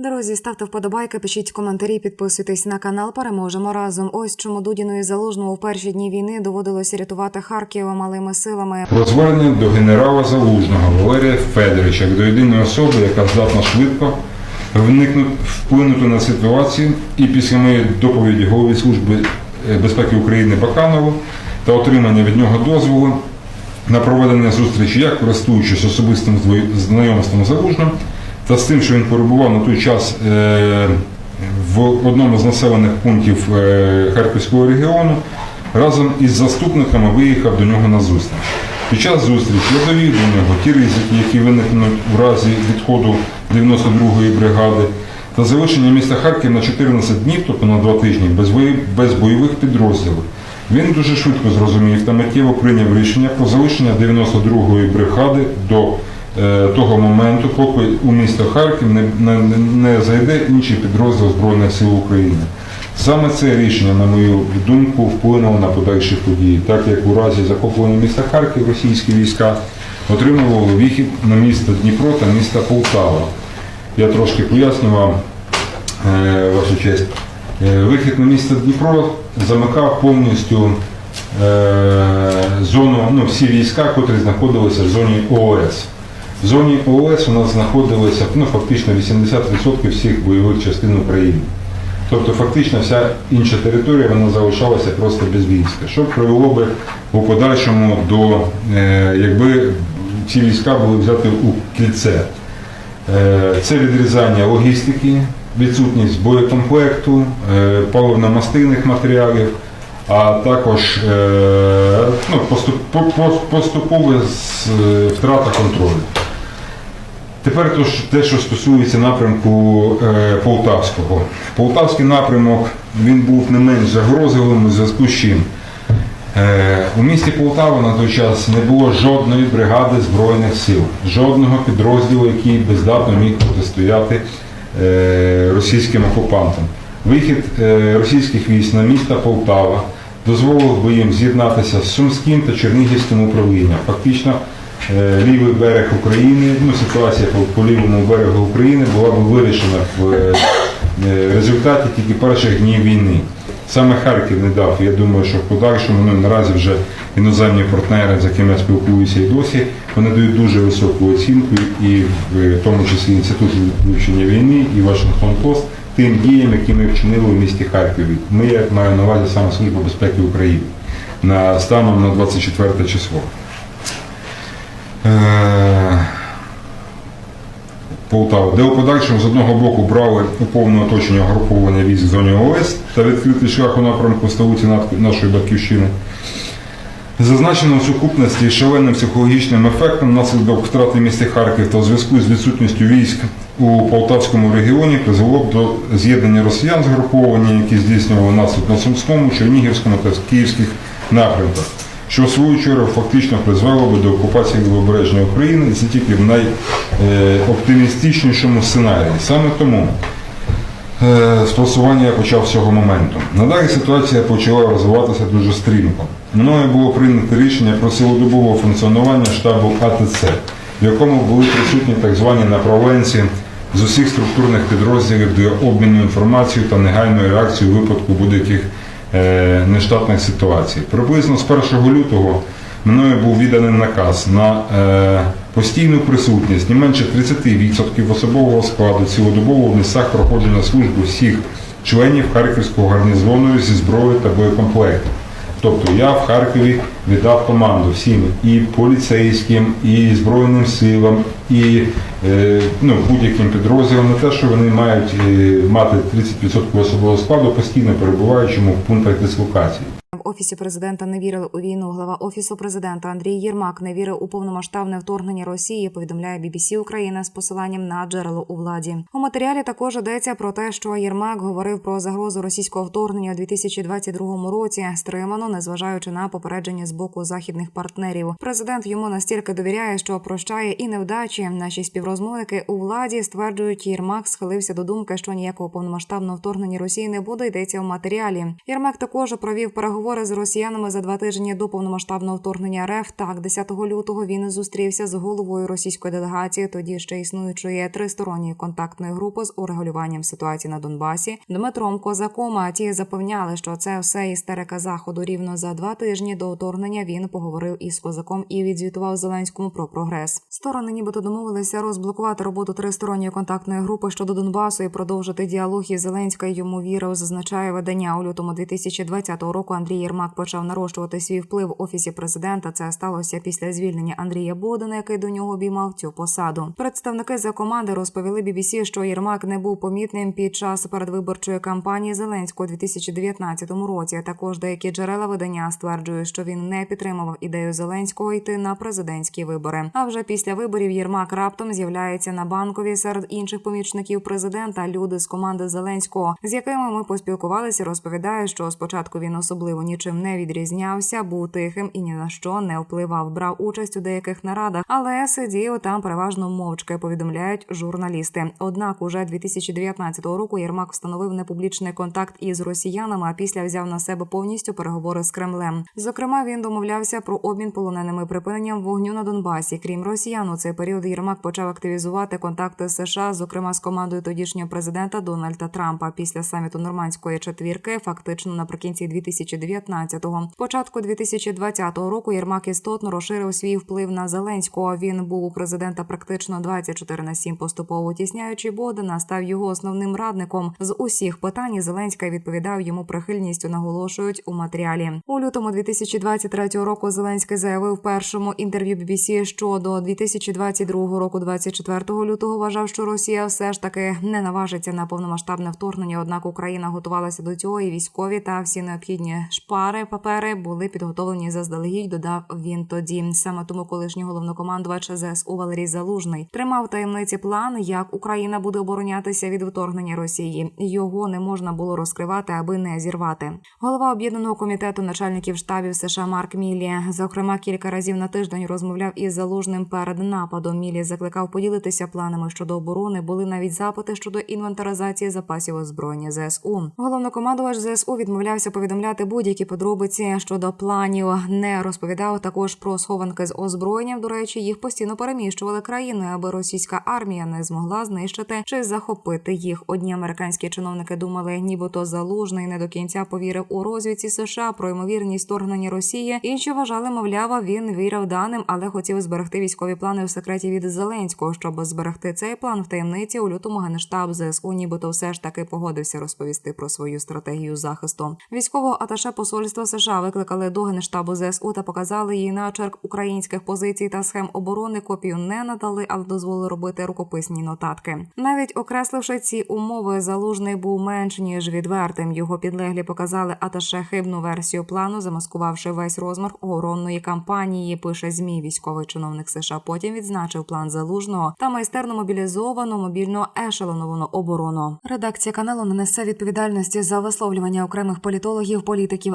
Друзі, ставте вподобайки, пишіть коментарі, підписуйтесь на канал. Переможемо разом. Ось чому Дудіну і Залужному в перші дні війни доводилося рятувати Харків малими силами. Про звернення до генерала Залужного Валерія Федоровича як до єдиної особи, яка здатна швидко вникнути, вплинути на ситуацію, і після моєї доповіді голові служби е, безпеки України Баканову та отримання від нього дозволу на проведення зустрічі, як користуючись особистим знайомством Залужним, та з тим, що він перебував на той час е, в одному з населених пунктів е, Харківського регіону, разом із заступниками виїхав до нього на зустріч. Під час зустрічі я довів до нього ті ризики, які виникнуть в разі відходу 92-ї бригади, та залишення міста Харків на 14 днів, тобто на два тижні, без, бойових підрозділів. Він дуже швидко зрозумів та миттєво прийняв рішення про залишення 92-ї бригади до того моменту, поки у місто Харків не, не, не зайде інший підрозділ Збройних сил України. Саме це рішення, на мою думку, вплинуло на подальші події, так як у разі захоплення міста Харків російські війська отримували вихід на місто Дніпро та місто Полтава. Я трошки поясню вам, е, ваша честь. Е, Вихід на місто Дніпро замикав повністю е, зону, ну, всі війська, котрі знаходилися в зоні ООС. В зоні ООС у нас знаходилося ну, фактично 80% всіх бойових частин України. Тобто фактично вся інша територія вона залишалася просто без війська, що привело би у подальшому до, е, якби ці війська були взяти у кільце. Е, Це відрізання логістики, відсутність боєкомплекту, е, паливно-мастильних матеріалів, а також ну, поступ- по- по- поступове втрата контролю. Тепер то те, що стосується напрямку е, Полтавського. Полтавський напрямок він був не менш загрозливим у зв'язку з чим. Е, У місті Полтава на той час не було жодної бригади Збройних сил, жодного підрозділу, який би здатно міг протистояти е, російським окупантам. Вихід е, російських військ на місто Полтава дозволив би їм з'єднатися з Сумським та Чернігівським управлінням. Фактично лівий берег України, ну ситуація по, по лівому берегу України була б вирішена в е, е, результаті тільки перших днів війни. Саме Харків не дав. Я думаю, що в подальшому ну, наразі вже іноземні партнери, з якими я спілкуюся і досі, вони дають дуже високу оцінку, і в тому числі Інститут вивчення війни і Вашингтон Пост тим діям, які ми вчинили у місті Харкові. Ми я маю на увазі саме Службу безпеки України на станом на 24 число. Е, де у подальшому з одного боку брали у повне оточення груповання військ в зоні ОС та відкритий шлях у напрямку столиці нашої батьківщини. Зазначено в сукупності шаленим психологічним ефектом внаслідок втрати міста Харків та у зв'язку з відсутністю військ у Полтавському регіоні призвело до з'єднання росіян з груповання, які здійснювали наступ на Сумському, Чернігівському та Київських напрямках, що в свою чергу фактично призвело би до окупації Лівобережної України і це тільки в найоптимістичнішому сценарії. Саме тому Е, Спросування я почав з цього моменту. Надалі ситуація почала розвиватися дуже стрімко. Мною було прийнято рішення про цілодобове функціонування штабу АТЦ, в якому були присутні так звані направленці з усіх структурних підрозділів для обміну інформацією та негайної реакції у випадку будь-яких нештатних ситуацій. Приблизно з 1 лютого мною був відданий наказ на е, постійну присутність не менше 30% особового складу цілодобово в місцях проходження служби всіх членів Харківського гарнізону зі зброєю та боєкомплектом. Тобто я в Харкові віддав команду всім і поліцейським, і Збройним силам, і е, ну, будь-яким підрозділам на те, що вони мають е, мати 30% особового складу, постійно перебуваючому в пунктах дислокації. Офісі президента не вірили у війну. Глава офісу президента Андрій Єрмак не вірив у повномасштабне вторгнення Росії. Повідомляє BBC Україна з посиланням на джерело у владі. У матеріалі також йдеться про те, що Єрмак говорив про загрозу російського вторгнення у 2022 році, стримано, незважаючи на попередження з боку західних партнерів. Президент йому настільки довіряє, що прощає і невдачі. Наші співрозмовники у владі стверджують, Єрмак схилився до думки, що ніякого повномасштабного вторгнення Росії не буде. Йдеться у матеріалі. Єрмак також провів переговори переговори з росіянами за два тижні до повномасштабного вторгнення РФ. Так, 10 лютого він зустрівся з головою російської делегації, тоді ще існуючої тристоронньої контактної групи з урегулюванням ситуації на Донбасі Дмитром Козаком. А ті запевняли, що це все істерика заходу. Рівно за два тижні до вторгнення він поговорив із Козаком і відзвітував Зеленському про прогрес. Сторони, нібито домовилися розблокувати роботу тристоронньої контактної групи щодо Донбасу і продовжити діалог із Зеленською. Йому вірив, зазначає видання у лютому 2020 року. Андрій Єрмак почав нарощувати свій вплив в офісі президента. Це сталося після звільнення Андрія Бодина, який до нього обіймав цю посаду. Представники за команди розповіли BBC, що Єрмак не був помітним під час передвиборчої кампанії Зеленського у 2019 році. Також деякі джерела видання стверджують, що він не підтримував ідею Зеленського йти на президентські вибори. А вже після виборів Єрмак раптом з'являється на банковій серед інших помічників президента. Люди з команди Зеленського, з якими ми поспілкувалися, розповідають, що спочатку він особливо нічим не відрізнявся, був тихим і ні на що не впливав. Брав участь у деяких нарадах, але сидів там переважно мовчки. Повідомляють журналісти. Однак, уже 2019 року Єрмак встановив непублічний контакт із росіянами, а після взяв на себе повністю переговори з Кремлем. Зокрема, він домовлявся про обмін полоненими припиненням вогню на Донбасі. Крім росіян, у цей період Єрмак почав активізувати контакти з США, зокрема з командою тодішнього президента Дональда Трампа. Після саміту нормандської четвірки, фактично наприкінці 2019-го. Початку 2020 року Єрмак істотно розширив свій вплив на Зеленського. Він був у президента практично 24 на 7, поступово тісняючи Бодена, став його основним радником з усіх питань. і Зеленська відповідав йому прихильністю. Наголошують у матеріалі. У лютому 2023 року Зеленський заявив в першому інтерв'ю BBC, що до 2022 року, 24 лютого, вважав, що Росія все ж таки не наважиться на повномасштабне вторгнення. Однак Україна готувалася до цього, і військові та всі необхідні шпари, папери були підготовлені заздалегідь. Додав він тоді. Саме тому колишній головнокомандувач ЗСУ Валерій Залужний тримав таємниці план, як Україна буде оборонятися від вторгнення Росії. Його не можна було розкривати, аби не зірвати. Голова об'єднаного комітету начальників штабів США Марк Мілі, зокрема, кілька разів на тиждень розмовляв із залужним перед нападом. Мілі закликав поділитися планами щодо оборони. Були навіть запити щодо інвентаризації запасів озброєння ЗСУ. Головнокомандувач ЗСУ відмовлявся повідомляти будь-які подробиці щодо планів. Не розповідав також про схованки з озброєнням. До речі, їх постійно переміщували країною, аби російська армія не змогла знищити чи захопити їх. Одні американські чиновники думали, нібито залужний не до кінця повірив у розвідці США про ймовірність вторгнення Росії. Інші вважали, мовляв, він вірив даним, але хотів зберегти військові плани в секреті від Зеленського. Щоб зберегти цей план в таємниці, у лютому генштаб ЗСУ, нібито все ж таки погодився розповісти про свою стратегію захисту. Військового аташе посольства США викликали до генштабу ЗСУ та показали їй начерк українських позицій та схем оборони. Копію не надали, але дозволили робити рукописні нотатки. Навіть окресливши ці умови, залужний був менш ніж відвертим. Його підлеглі показали аташе хибну версію плану, замаскувавши весь розмах оборонної кампанії. Пише змі військовий чиновник США. Потім відзначив план залужного та майстерно мобілізовану мобільно ешелоновану оборону. Редакція каналу не несе відповідальності за висловлювання окремих політологів, політиків,